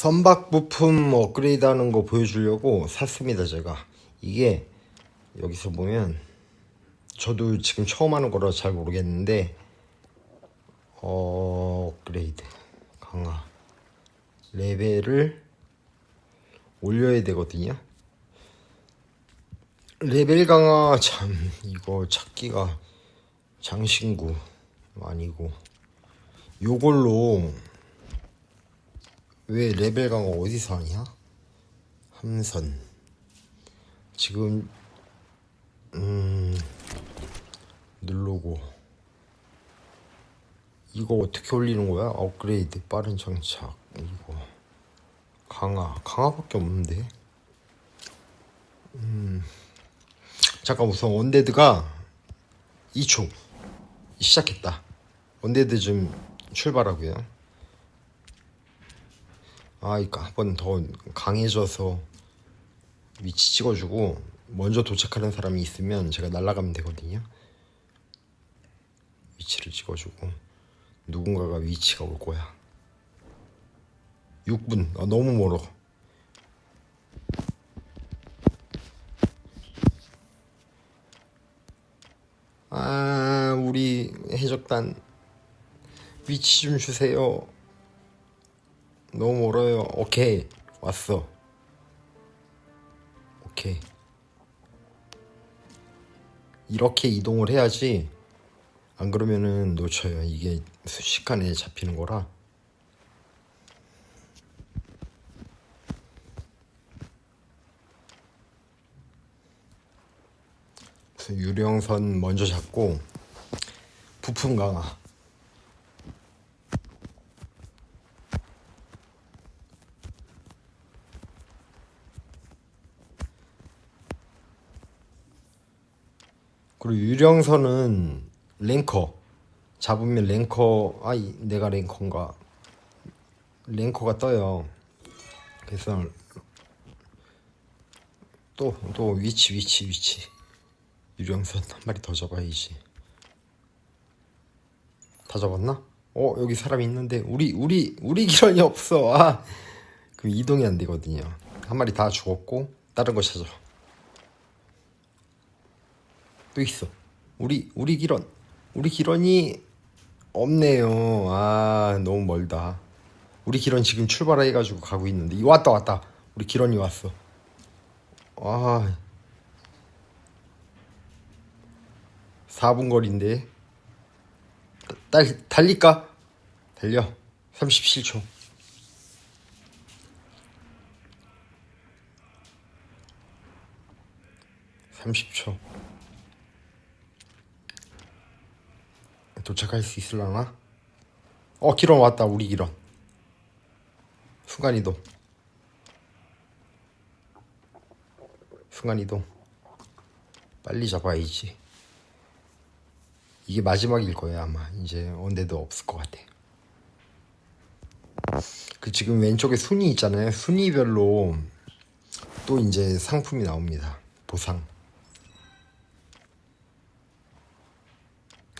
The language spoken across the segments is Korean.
선박 부품 업그레이드 하는 거 보여주려고 샀습니다 제가. 이게 여기서 보면 저도 지금 처음 하는 거라 잘 모르겠는데 어 업그레이드 강화. 레벨을 올려야 되거든요. 레벨 강화 참 이거 찾기가 장신구 아니고 요걸로 왜 레벨 강화 어디서 하냐? 함선. 지금 음 누르고. 이거 어떻게 올리는 거야? 업그레이드 빠른 장착 이거. 강화. 강화밖에 없는데. 음. 잠깐 우선 원데드가 2초 시작했다. 원데드 좀 출발하고요 아, 이거 한번 더 강해져서 위치 찍어주고 먼저 도착하는 사람이 있으면 제가 날아가면 되거든요. 위치를 찍어주고 누군가가 위치가 올 거야. 6분. 아, 너무 멀어. 아, 우리 해적단 위치 좀 주세요. 너무 멀어요. 오케이. 왔어. 오케이. 이렇게 이동을 해야지. 안 그러면은 놓쳐요. 이게 순식간에 잡히는 거라. 유령선 먼저 잡고 부품 강화. 그리고 유령선은 랭커. 잡으면 랭커 아 이- 내가 랭커인가? 랭커가 떠요. 그래서 또 또 위치 위치 위치. 유령선 한 마리 더 잡아야지. 다 잡았나? 어 여기 사람 있는데 우리 우리 우리 기런이 없어. 아 그럼 이동이 안 되거든요. 한 마리 다 죽었고 다른 거 찾아 또 있어. 우리 우리 기런 우리 기런이 없네요. 아 너무 멀다. 우리 기런 지금 출발해가지고 가고 있는데 이 왔다 왔다. 우리 기런이 왔어. 아 4분 거리인데 달 달릴까? 달려. 37초. (30초) 도착할 수 있을라나? 어 기런 왔다 우리 기런 순간이동. 순간이동. 빨리 잡아야지. 이게 마지막일 거야 아마. 이제 언데도 없을 것 같아. 그 지금 왼쪽에 순위 있잖아요. 순위별로 또 이제 상품이 나옵니다. 보상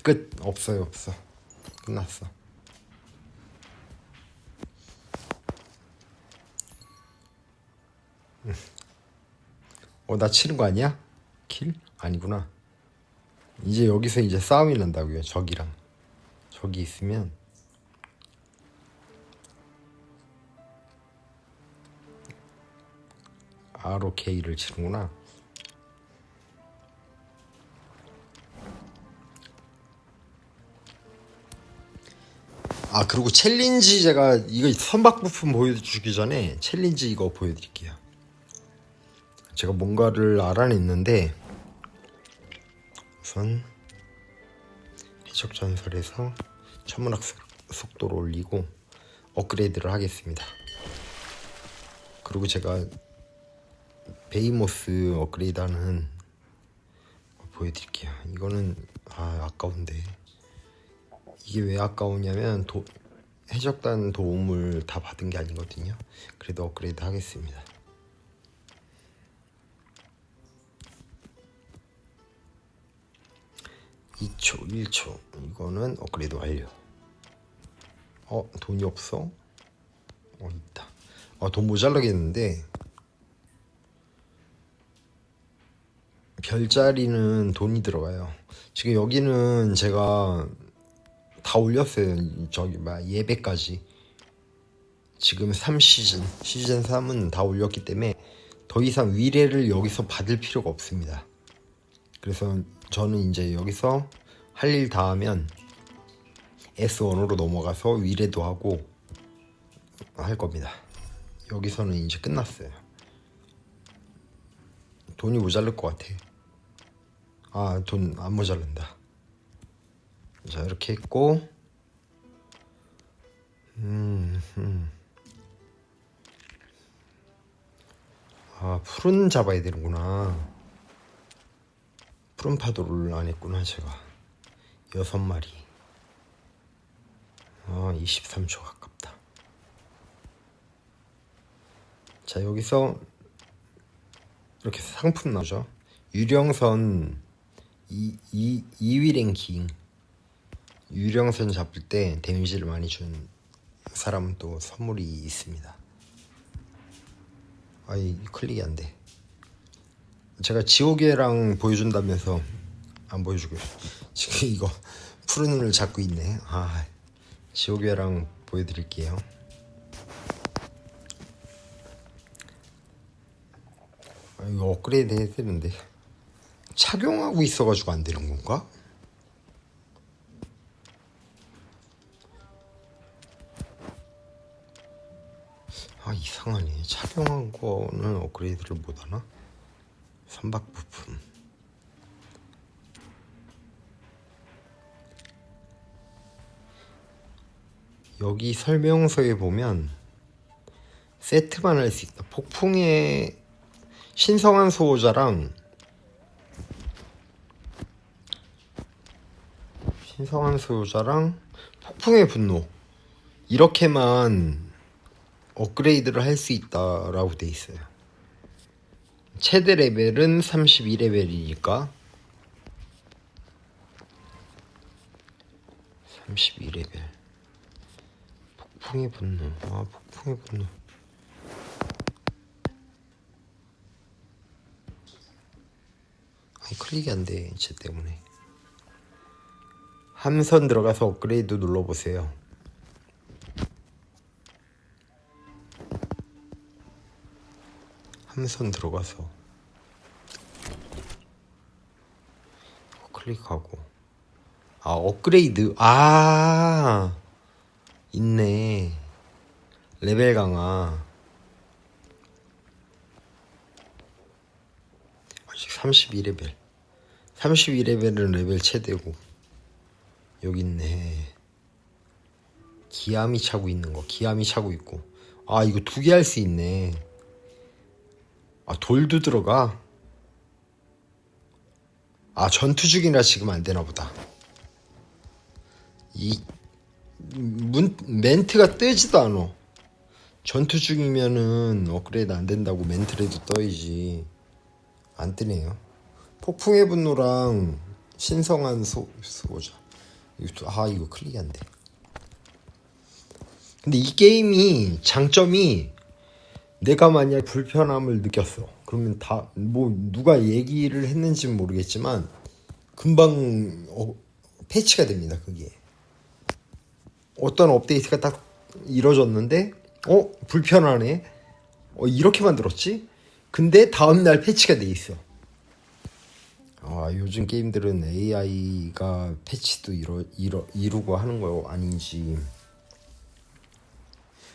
끝. 없어요 없어. 끝났어. 어 나 치는 거 아니야? 킬? 아니구나. 이제 여기서 이제 싸움이 난다고요 적이랑. 적이 있으면. ROK를 치는구나 아 그리고 챌린지 제가 이거 선박 부품 보여주기 전에 챌린지 이거 보여드릴게요. 제가 뭔가를 알아냈는데 우선 해적 전설에서 천문학 속- 속도를 올리고 업그레이드를 하겠습니다. 그리고 제가 베이모스 업그레이드하는 거 보여드릴게요. 이거는 아 아까운데. 이게 왜 아까우냐면 도, 해적단 도움을 다 받은 게 아니거든요. 그래도 업그레이드 하겠습니다. (2초) (1초) 이거는 업그레이드 완료 어 돈이 없어 어 있다 아, 돈 모자라겠는데 별자리는 돈이 들어가요. 지금 여기는 제가 다 올렸어요. 저기 막 예배까지. 지금 3시즌, 시즌 3은 다 올렸기 때문에 더 이상 위례를 여기서 받을 필요가 없습니다. 그래서 저는 이제 여기서 할 일 다 하면 S1으로 넘어가서 위례도 하고 할 겁니다. 여기서는 이제 끝났어요. 돈이 모자랄 것 같아. 아, 돈 안 모자란다. 자, 이렇게 했고, 음, 음. 아, 푸른 잡아야 되는구나. 푸른 파도를 안 했구나, 제가. 여섯 마리. 아, 23초 가깝다. 자, 여기서 이렇게 상품 나오죠. 유령선 2, 2, 2위 랭킹. 유령선 잡을 때 데미지를 많이 준 사람은 또 선물이 있습니다. 아이 클릭이 안 돼. 제가 지옥의랑 보여준다면서 안 보여주고 지금 이거 푸른 눈을 잡고 있네. 아 지옥의랑 보여드릴게요. 아, 이거 업그레이드 해야 되는데 착용하고 있어가지고 안 되는 건가? 상하네 착용한 거는 업그레이드를 못하나? 선박 부품. 여기 설명서에 보면 세트만 할 수 있다. 폭풍의 신성한 수호자랑 신성한 수호자랑 폭풍의 분노. 이렇게만 업그레이드를 할 수 있다라고 돼 있어요. 최대 레벨은 32레벨이니까 32레벨. 폭풍의 분노. 아 폭풍의 분노. 아니 클릭이 안 돼 쟤 때문에. 함선 들어가서 업그레이드 눌러보세요 함선 들어가서 클릭하고. 아 업그레이드. 아 있네. 레벨 강화. 아직 32레벨. 32레벨은 레벨 최대고. 여기 있네. 기암이 차고 있는 거. 기암이 차고 있고. 아 이거 두 개 할 수 있네 아 돌도 들어가? 아 전투 중이라 지금 안 되나 보다. 이 문, 멘트가 뜨지도 않아. 전투 중이면은 업그레이드 안 된다고 멘트라도 떠야지. 안 뜨네요. 폭풍의 분노랑 신성한 소, 또- 아 이거 클릭이 안 돼. 근데 이 게임이 장점이 내가 만약 불편함을 느꼈어. 그러면 다 뭐 누가 얘기를 했는지는 모르겠지만 금방 어, 패치가 됩니다 그게. 어떤 업데이트가 딱 이뤄졌는데 어 불편하네. 어 이렇게 만들었지? 근데 다음 날 패치가 돼 있어. 아 요즘 게임들은 AI가 패치도 이루, 이루, 이루고 하는 거 아닌지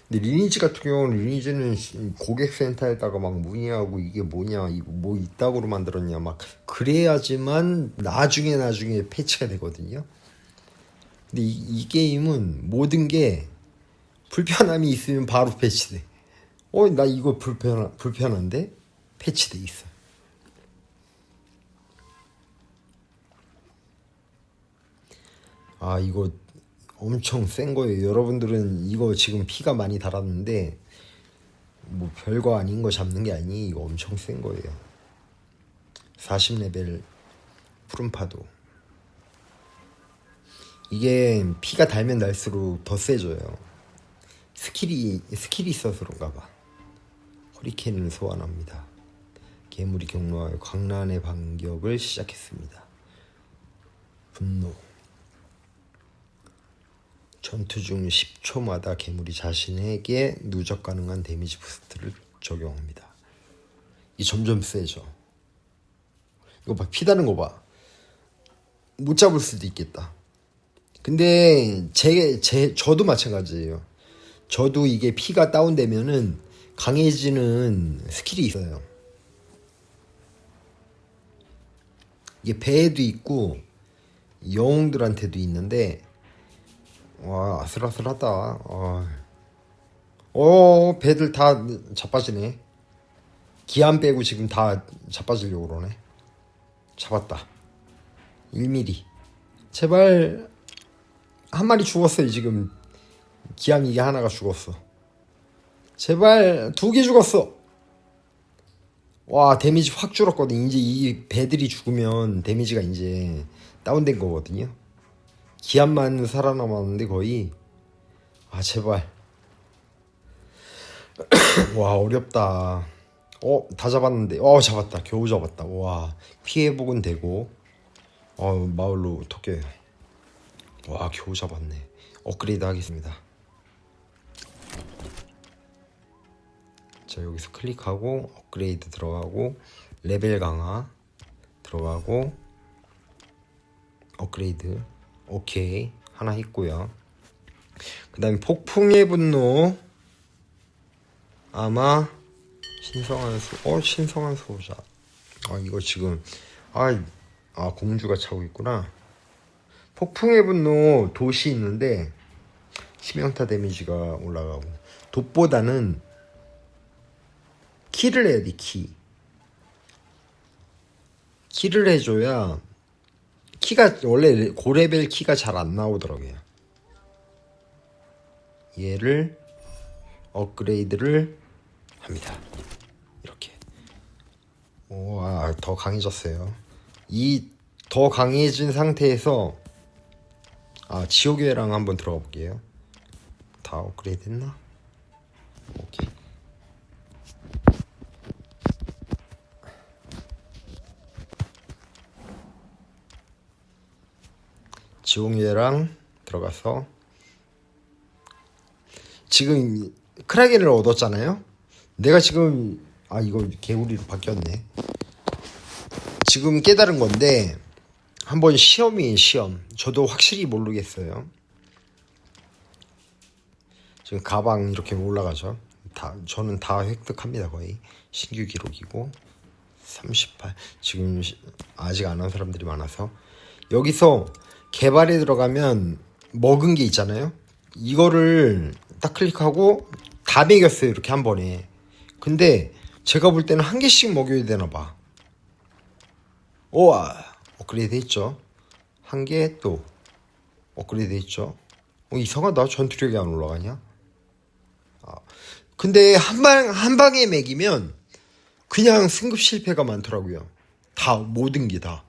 근데 리니지 같은 경우는 리니지는 시- 고객센터에다가 막 문의하고 이게 뭐냐 이거 뭐 이따구로 만들었냐 막 그래야지만 나중에 나중에 패치가 되거든요. 근데 이, 이 게임은 모든 게 불편함이 있으면 바로 패치돼. 어 나 이거 불편 불편한데? 패치돼 있어. 아 이거 엄청 센 거예요. 여러분들은 이거 지금 피가 많이 달았는데 뭐 별거 아닌 거 잡는 게 아니 이거 엄청 센 거예요. 40레벨 푸른 파도. 이게 피가 달면 날수록 더 세져요. 스킬이 스킬이 있어서 그런가 봐. 허리케인을 소환합니다. 괴물이 경로하여 광란의 반격을 시작했습니다. 분노 전투 중 10초마다 괴물이 자신에게 누적 가능한 데미지 부스트를 적용합니다. 이 점점 세죠. 이거 봐, 피 다는 거 봐. 못 잡을 수도 있겠다. 근데 제, 제, 저도 마찬가지예요. 저도 이게 피가 다운되면은 강해지는 스킬이 있어요. 이게 배에도 있고 영웅들한테도 있는데 와 아슬아슬하다. 어, 어 배들 다 자빠지네. 기안 빼고 지금 다 자빠지려고 그러네. 잡았다. 1mm. 제발 한 마리 죽었어요 지금. 기암 이게 하나가 죽었어. 제발 두 개 죽었어. 와 데미지 확 줄었거든. 이제 이 배들이 죽으면 데미지가 이제 다운된 거거든요. 기암만 살아남았는데 거의 아 제발. 와 어렵다. 어 다 잡았는데 어 잡았다. 겨우 잡았다. 와 피해 복은 되고 어 마을로 토끼. 와 겨우 잡았네. 업그레이드 하겠습니다. 자 여기서 클릭하고 업그레이드 들어가고 레벨 강화 들어가고 업그레이드 오케이. 하나 했고요. 그 다음에 폭풍의 분노. 아마 신성한 수, 어 신성한 수호자. 아 이거 지금 아, 아 공주가 차고 있구나. 폭풍의 분노 돛이 있는데 치명타 데미지가 올라가고. 돛보다는 키를 해야 돼, 키. 키를 해줘야 키가 원래 고레벨 키가 잘 안 나오더라고요. 얘를 업그레이드를 합니다. 이렇게. 와, 더 강해졌어요. 이 더 강해진 상태에서 아, 지옥의랑 한번 들어가 볼게요. 다 업그레이드 했나? 지옥예랑 들어가서 지금 크라겐을 얻었잖아요. 내가 지금 아 이거 개구리로 바뀌었네. 지금 깨달은 건데 한번 시험이 시험. 저도 확실히 모르겠어요. 지금 가방 이렇게 올라가죠. 다 저는 다 획득합니다 거의 신규 기록이고 38 지금 시- 아직 안 한 사람들이 많아서 여기서 개발에 들어가면 먹은 게 있잖아요. 이거를 딱 클릭하고 다 먹였어요. 이렇게 한 번에. 근데 제가 볼 때는 한 개씩 먹여야 되나 봐. 우와 업그레이드 했죠. 한 개 또 업그레이드 했죠. 어, 이상하다. 전투력이 안 올라가냐? 아, 근데 한 방, 한 방에 먹이면 그냥 승급 실패가 많더라고요. 다, 모든 게 다.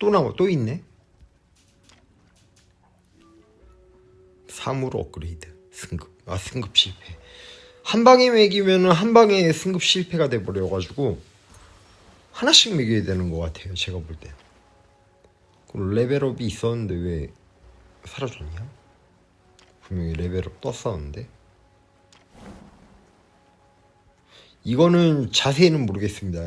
또 나와 또 있네. 3으로 업그레이드 승급. 아 승급 실패. 한 방에 매기면은 한 방에 승급 실패가 돼 버려 가지고 하나씩 매겨야 되는 것 같아요 제가 볼 때. 레벨업이 있었는데 왜 사라졌냐? 분명히 레벨업 떴었는데. 이거는 자세히는 모르겠습니다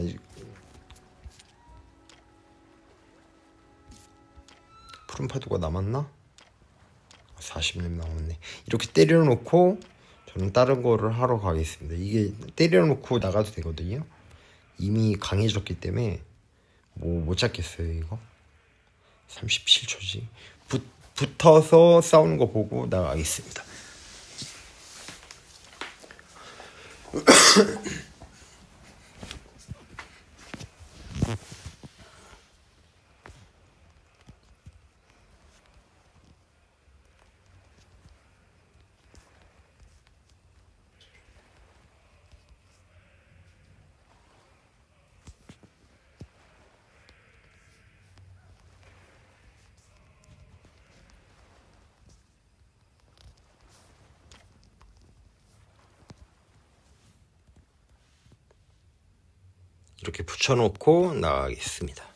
푸른 파도가 남았나? 40렙 남았네. 이렇게 때려놓고 저는 다른 거를 하러 가겠습니다. 이게 때려놓고 나가도 되거든요. 이미 강해졌기 때문에 뭐 못 잡겠어요 이거. 37초지. 붙, 붙어서 싸우는 거 보고 나가겠습니다. 이렇게 붙여놓고 나가겠습니다.